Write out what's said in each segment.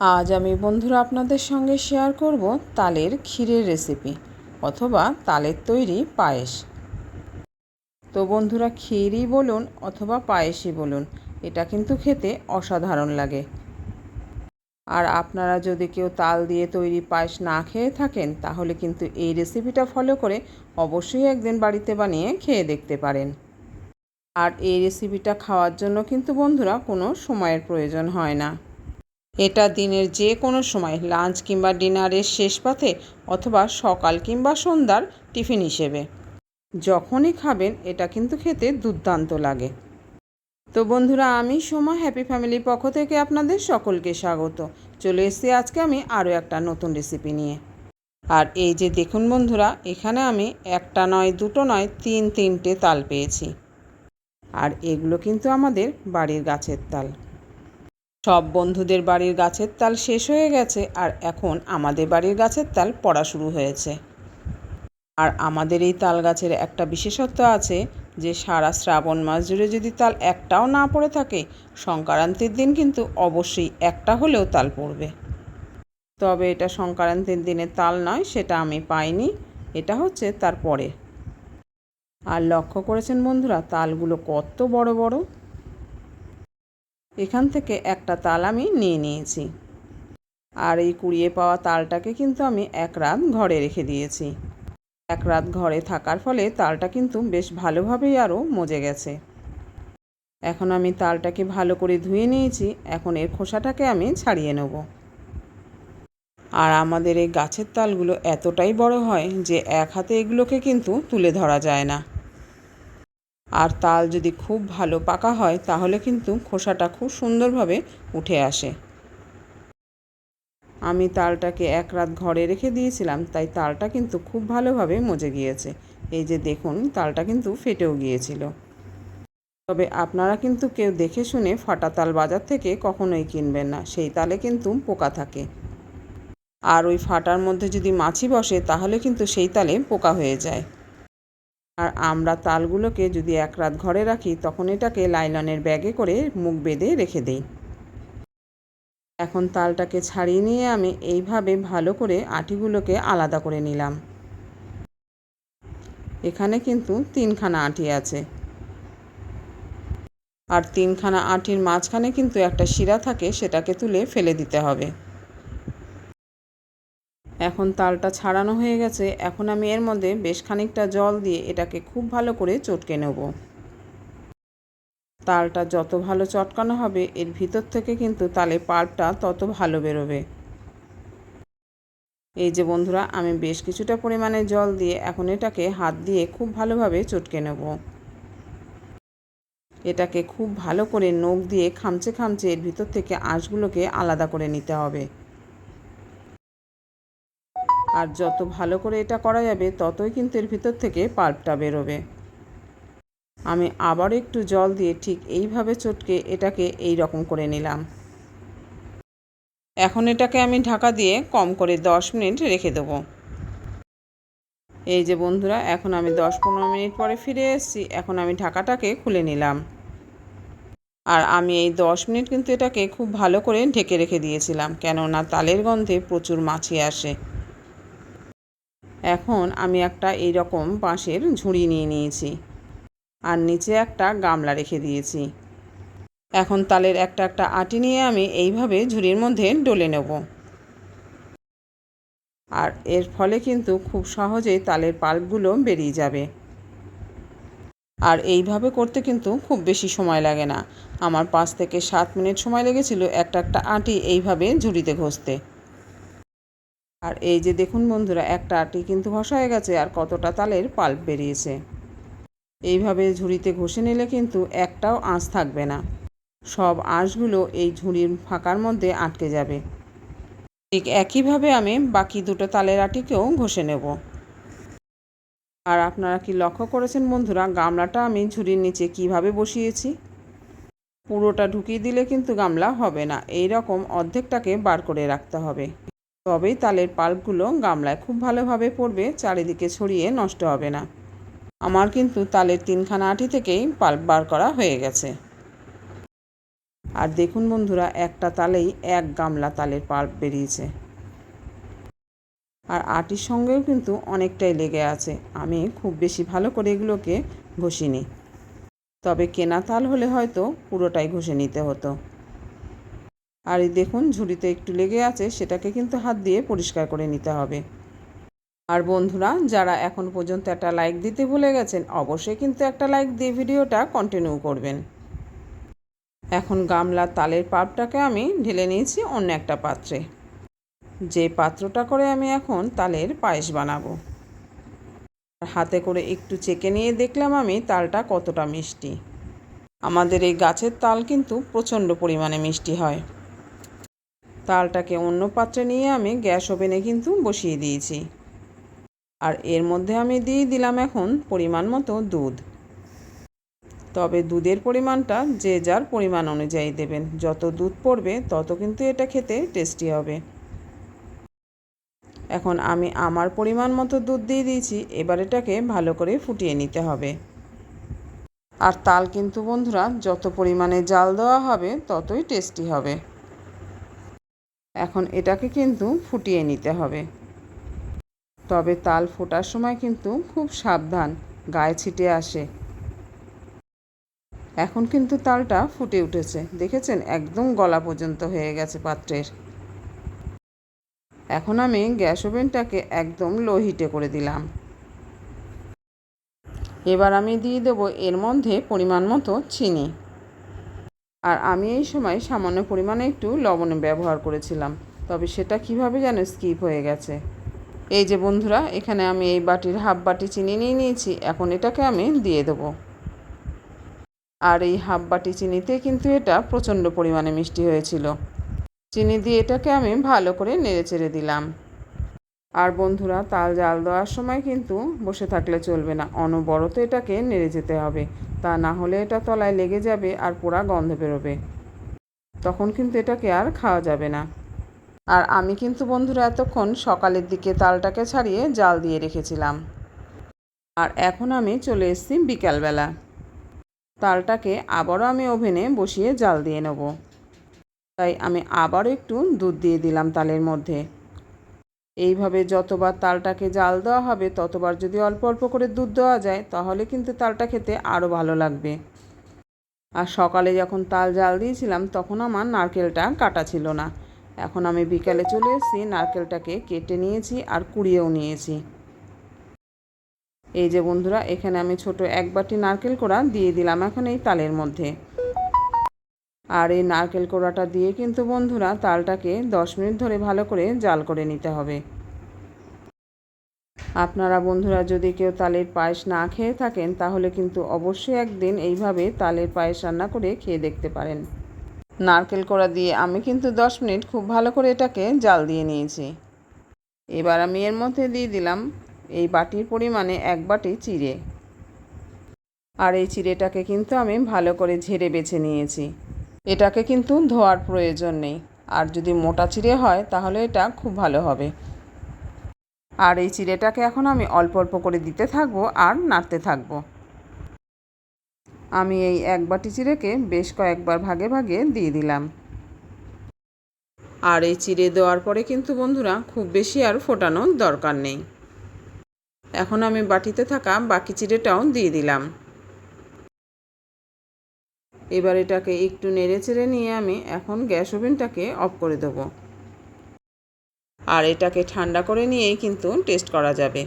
আজ আমি বন্ধুরা আপনাদের সঙ্গে শেয়ার করব তালের ক্ষীরের রেসিপি অথবা তালের তৈরি পায়েস। তো বন্ধুরা ক্ষীরই বলুন অথবা পায়েসই বলুন, এটা কিন্তু খেতে অসাধারণ লাগে। আর আপনারা যদি কেউ তাল দিয়ে তৈরি পায়েস না খেয়ে থাকেন, তাহলে কিন্তু এই রেসিপিটা ফলো করে অবশ্যই একদিন বাড়িতে বানিয়ে খেয়ে দেখতে পারেন। আর এই রেসিপিটা খাওয়ার জন্য কিন্তু বন্ধুরা কোনো সময়ের প্রয়োজন হয় না। এটা দিনের যে কোনো সময় লাঞ্চ কিংবা ডিনারের শেষ পাতে অথবা সকাল কিংবা সন্ধ্যার টিফিন হিসেবে। যখনই খাবেন, এটা কিন্তু খেতে দুর্দান্ত লাগে। তো বন্ধুরা, আমি সোমা হ্যাপি ফ্যামিলির পক্ষ থেকে আপনাদের সকলকে স্বাগত। চলে এসেছি আজকে আমি আরও একটা নতুন রেসিপি নিয়ে। আর এই যে দেখুন বন্ধুরা, এখানে আমি একটা নয়, দুটো নয়, তিন, তিনটে তাল পেয়েছি। আর এগুলো কিন্তু আমাদের বাড়ির গাছের তাল। সব বন্ধুদের বাড়ির গাছের তাল শেষ হয়ে গেছে আর এখন আমাদের বাড়ির গাছের তাল পড়া শুরু হয়েছে। আর আমাদের এই তাল গাছের একটা বিশেষত্ব আছে যে সারা শ্রাবণ মাস জুড়ে যদি তাল একটাও না পড়ে থাকে, সংক্রান্তির দিন কিন্তু অবশ্যই একটা হলেও তাল পড়বে। তবে এটা সংক্রান্তির দিনে তাল নয়, সেটা আমি পাইনি, এটা হচ্ছে তারপরে আর লক্ষ্য করেছেন বন্ধুরা, তালগুলো কত বড় বড়? এখান থেকে একটা তাল আমি নিয়ে নিয়েছি। আর এই কুড়িয়ে পাওয়া তালটাকে কিন্তু আমি এক রাত ঘরে রেখে দিয়েছি। এক রাত ঘরে থাকার ফলে তালটা কিন্তু বেশ ভালোভাবেই আরও মজে গেছে। এখন আমি তালটাকে ভালো করে ধুয়ে নিয়েছি, এখন এর খোসাটাকে আমি ছাড়িয়ে নেব। আর আমাদের এই গাছের তালগুলো এতটাই বড় হয় যে এক হাতে এগুলোকে কিন্তু তুলে ধরা যায় না। আর তাল যদি খুব ভালো পাকা হয়, তাহলে কিন্তু খোসাটা খুব সুন্দরভাবে উঠে আসে। আমি তালটাকে এক রাত ঘরে রেখে দিয়েছিলাম, তাই তালটা কিন্তু খুব ভালোভাবে মজে গিয়েছে। এই যে দেখুন, তালটা কিন্তু ফেটেও গিয়েছিল। তবে আপনারা কিন্তু কেউ দেখে শুনে ফাটা তাল বাজার থেকে কখনোই কিনবেন না, সেই তালে কিন্তু পোকা থাকে। আর ওই ফাটার মধ্যে যদি মাছি বসে, তাহলে কিন্তু সেই তালে পোকা হয়ে যায়। আর আমরা তালগুলোকে যদি এক রাত ঘরে রাখি, তখন এটাকে লাইলনের ব্যাগে করে মুখ বেঁধে রেখে দিই। এখন তালটাকে ছাড়িয়ে নিয়ে আমি এইভাবে ভালো করে আটিগুলোকে আলাদা করে নিলাম। এখানে কিন্তু তিনখানা আটি আছে। আর তিনখানা আটির মাঝখানে কিন্তু একটা শিরা থাকে, সেটাকে তুলে ফেলে দিতে হবে। এখন তালটা ছাড়ানো হয়ে গেছে। এখন আমি এর মধ্যে বেশ খানিকটা জল দিয়ে এটাকে খুব ভালো করে চটকে নেব। তালটা যত ভালো চটকানো হবে, এর ভিতর থেকে কিন্তু তালে পাল্পটা তত ভালো বেরোবে। এই যে বন্ধুরা, আমি বেশ কিছুটা পরিমাণে জল দিয়ে এখন এটাকে হাত দিয়ে খুব ভালোভাবে চটকে নেব। এটাকে খুব ভালো করে নখ দিয়ে খামচে খামচে এর ভিতর থেকে আঁশগুলোকে আলাদা করে নিতে হবে। আর যত ভালো করে এটা করা যাবে, ততই কিন্তু এর ভিতর থেকে পাল্পটা বেরোবে। আমি আবার একটু জল দিয়ে ঠিক এইভাবে চটকে এটাকে এই রকম করে নিলাম। এখন এটাকে আমি ঢাকা দিয়ে কম করে দশ মিনিট রেখে দেবো। এই যে বন্ধুরা, এখন আমি দশ পনেরো মিনিট পরে ফিরে এসেছি। এখন আমি ঢাকাটাকে খুলে নিলাম। আর আমি এই দশ মিনিট কিন্তু এটাকে খুব ভালো করে ঢেকে রেখে দিয়েছিলাম, কেননা তালের গন্ধে প্রচুর মাছি আসে। এখন আমি একটা এই রকম বাঁশের ঝুড়ি নিয়ে নিয়েছি। আর নিচে একটা গামলা রেখে দিয়েছি। এখন তালের একটা একটা আটি নিয়ে আমি এইভাবে ঝুড়ির মধ্যে ডলে নেব। আর এর ফলে কিন্তু খুব সহজেই তালের পাল্পগুলো বেরিয়ে যাবে। আর এইভাবে করতে কিন্তু খুব বেশি সময় লাগে না। আমার পাঁচ থেকে সাত মিনিট সময় লেগেছিল একটা একটা আটি এইভাবে ঝুড়িতে ঘষতে। আর এই যে দেখুন বন্ধুরা, একটা আটি কিন্তু ঘষা হয়ে গেছে আর কতটা তালের পাল্প বেরিয়েছে। এইভাবে ঝুড়িতে ঘষে নিলে কিন্তু একটাও আঁশ থাকবে না। সব আঁশগুলো এই ঝুড়ির ফাঁকার মধ্যে আটকে যাবে। ঠিক একইভাবে আমি বাকি দুটো তালের আটিকেও ঘষে নেব। আর আপনারা কি লক্ষ্য করেছেন বন্ধুরা, গামলাটা আমি ঝুড়ির নিচে কীভাবে বসিয়েছি? পুরোটা ঢুকিয়ে দিলে কিন্তু গামলা হবে না। এই রকম অর্ধেকটাকে বার করে রাখতে হবে। তবেই তালের পাল্পগুলো গামলায় খুব ভালোভাবে পড়বে, চারিদিকে ছড়িয়ে নষ্ট হবে না। আমার কিন্তু তালের তিনখানা আটি থেকেই পাল্প বার করা হয়ে গেছে। আর দেখুন বন্ধুরা, একটা তালেই এক গামলা তালের পাল্প বেরিয়েছে। আর আটির সঙ্গেও কিন্তু অনেকটাই লেগে আছে। আমি খুব বেশি ভালো করে এগুলোকে ঘষিনি। তবে কেনা তাল হলে হয়তো পুরোটাই ঘষে নিতে হতো। আর এই দেখুন, ঝুড়িতে একটু লেগে আছে, সেটাকে কিন্তু হাত দিয়ে পরিষ্কার করে নিতে হবে। আর বন্ধুরা, যারা এখন পর্যন্ত একটা লাইক দিতে ভুলে গেছেন, অবশ্যই কিন্তু একটা লাইক দিয়ে ভিডিওটা কন্টিনিউ করবেন। এখন গামলা তালের পাপটাকে আমি ঢেলে নিয়েছি অন্য একটা পাত্রে। যে পাত্রটা করে আমি এখন তালের পায়েস বানাবো। হাতে করে একটু চেকে নিয়ে দেখলাম আমি তালটা কতটা মিষ্টি। আমাদের এই গাছের তাল কিন্তু প্রচণ্ড পরিমাণে মিষ্টি হয়। তালটাকে অন্য পাত্রে নিয়ে আমি গ্যাস ওভেনে কিন্তু বসিয়ে দিয়েছি। আর এর মধ্যে আমি দিয়ে দিলাম এখন পরিমাণ মতো দুধ। তবে দুধের পরিমাণটা যে যার পরিমাণ অনুযায়ী দেবেন। যত দুধ পড়বে, তত কিন্তু এটা খেতে টেস্টি হবে। এখন আমি আমার পরিমাণ মতো দুধ দিয়ে দিয়েছি। এবার এটাকে ভালো করে ফুটিয়ে নিতে হবে। আর তাল কিন্তু বন্ধুরা, যত পরিমাণে জাল দেওয়া হবে, ততই টেস্টি হবে। এখন এটাকে কিন্তু ফুটিয়ে নিতে হবে। তবে তাল ফোটার সময় কিন্তু খুব সাবধান, গায়ে ছিটে আসে। এখন কিন্তু তালটা ফুটে উঠেছে। দেখেছেন? একদম গলা পর্যন্ত হয়ে গেছে পাত্রের। এখন আমি গ্যাস ওভেনটাকে একদম লো হিটে করে দিলাম। এবার আমি দিয়ে দেবো এর মধ্যে পরিমাণ মতো চিনি। আর আমি এই সময় সামান্য পরিমাণে একটু লবণ ব্যবহার করেছিলাম। তবে সেটা কীভাবে যেন স্কিপ হয়ে গেছে। এই যে বন্ধুরা, এখানে আমি এই বাটির হাফ বাটি চিনি নিয়ে নিয়েছি। এখন এটাকে আমি দিয়ে দেবো। আর এই হাফ বাটি চিনিতে কিন্তু এটা প্রচণ্ড পরিমাণে মিষ্টি হয়েছিল। চিনি দিয়ে এটাকে আমি ভালো করে নেড়ে চেড়ে দিলাম। আর বন্ধুরা, তাল জাল দেওয়ার সময় কিন্তু বসে থাকলে চলবে না। অনবরত এটাকে নেড়ে যেতে হবে। তা না হলে এটা তলায় লেগে যাবে আর পোড়া গন্ধ বেরোবে। তখন কিন্তু এটাকে আর খাওয়া যাবে না। আর আমি কিন্তু বন্ধুরা এতক্ষণ সকালের দিকে তালটাকে ছাড়িয়ে জাল দিয়ে রেখেছিলাম। আর এখন আমি চলে এসেছি বিকালবেলা। তালটাকে আবারও আমি ওভেনে বসিয়ে জাল দিয়ে নেব। তাই আমি আবারও একটু দুধ দিয়ে দিলাম তালের মধ্যে। এইভাবে যতবার তালটাকে জাল দেওয়া হবে, ততবার যদি অল্প অল্প করে দুধ দেওয়া যায়, তাহলে কিন্তু তালটা খেতে আরও ভালো লাগবে। আর সকালে যখন তাল জাল দিয়েছিলাম, তখন আমার নারকেলটা কাটা ছিল না। এখন আমি বিকালে চলে এসেছি, নারকেলটাকে কেটে নিয়েছি আর কুড়িয়েও নিয়েছি। এই যে বন্ধুরা, এখানে আমি ছোট এক বাটি নারকেল কোড়া দিয়ে দিলাম এখন এই তালের মধ্যে। আর এই নারকেল কোড়াটা দিয়ে কিন্তু বন্ধুরা তালটাকে দশ মিনিট ধরে ভালো করে জাল করে নিতে হবে। আপনারা বন্ধুরা যদি কেউ তালের পায়েস না খেয়ে থাকেন, তাহলে কিন্তু অবশ্যই একদিন এইভাবে তালের পায়েস রান্না করে খেয়ে দেখতে পারেন। নারকেল কোড়া দিয়ে আমি কিন্তু দশ মিনিট খুব ভালো করে এটাকে জাল দিয়ে নিয়েছি। এবার আমি এর মধ্যে দিয়ে দিলাম এই বাটির পরিমাণে এক বাটি চিড়ে। আর এই চিড়েটাকে কিন্তু আমি ভালো করে ঝেড়ে বেছে নিয়েছি। এটাকে কিন্তু ধোয়ার প্রয়োজন নেই। আর যদি মোটা চিড়ে হয়, তাহলে এটা খুব ভালো হবে। আর এই চিড়েটাকে এখন আমি অল্প অল্প করে দিতে থাকব আর নাড়তে থাকব। আমি এই এক বাটি চিড়েকে বেশ কয়েকবার ভাগে ভাগে দিয়ে দিলাম। আর এই চিড়ে দেওয়ার পরে কিন্তু বন্ধুরা, খুব বেশি আর ফোটানোর দরকার নেই। এখন আমি বাটিতে থাকা বাকি চিড়েটাও দিয়ে দিলাম। এবার এটাকে একটু নেড়ে চেড়ে নিয়ে আমি এখন গ্যাস ওভেনটাকে অফ করে দেব। আর এটাকে ঠান্ডা করে নিয়েই কিন্তু টেস্ট করা যাবে।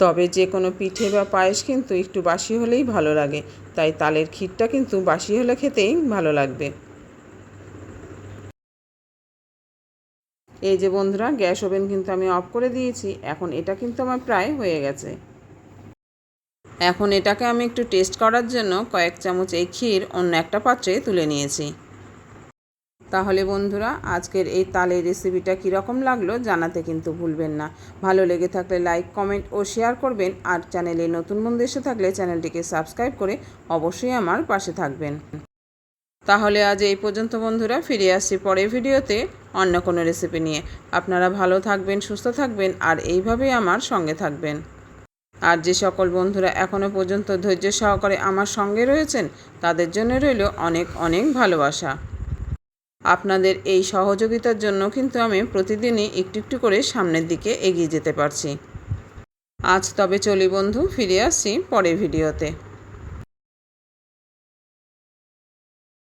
তবে যে কোনো পিঠে বা পায়েস কিন্তু একটু বাসি হলেই ভালো লাগে, তাই তালের ক্ষীরটা কিন্তু বাসি হলে খেতেই ভালো লাগবে। এই যে বন্ধুরা, গ্যাস ওভেন কিন্তু আমি অফ করে দিয়েছি, এখন এটা কিন্তু আমার প্রায় হয়ে গেছে। এখন এটাকে আমি একটু টেস্ট করার জন্য কয়েক চামচ এই ক্ষীর অন্য একটা পাত্রে তুলে নিয়েছি। তাহলে বন্ধুরা, আজকের এই তালের রেসিপিটা কীরকম লাগল জানাতে কিন্তু ভুলবেন না। ভালো লেগে থাকলে লাইক, কমেন্ট ও শেয়ার করবেন। আর চ্যানেলে নতুন বন্ধু এসে থাকলে চ্যানেলটিকে সাবস্ক্রাইব করে অবশ্যই আমার পাশে থাকবেন। তাহলে আজ এই পর্যন্ত বন্ধুরা, ফিরে আসছি পরের ভিডিওতে অন্য কোনো রেসিপি নিয়ে। আপনারা ভালো থাকবেন, সুস্থ থাকবেন, আর এইভাবেই আমার সঙ্গে থাকবেন। আর যে সকল বন্ধুরা এখনও পর্যন্ত ধৈর্য সহকারে আমার সঙ্গে রয়েছেন, তাদের জন্য রইল অনেক অনেক ভালোবাসা। আপনাদের এই সহযোগিতার জন্য কিন্তু আমি প্রতিদিনই একটু একটু করে সামনের দিকে এগিয়ে যেতে পারছি। আজ তবে চলি বন্ধু, ফিরে আসছি পরের ভিডিওতে।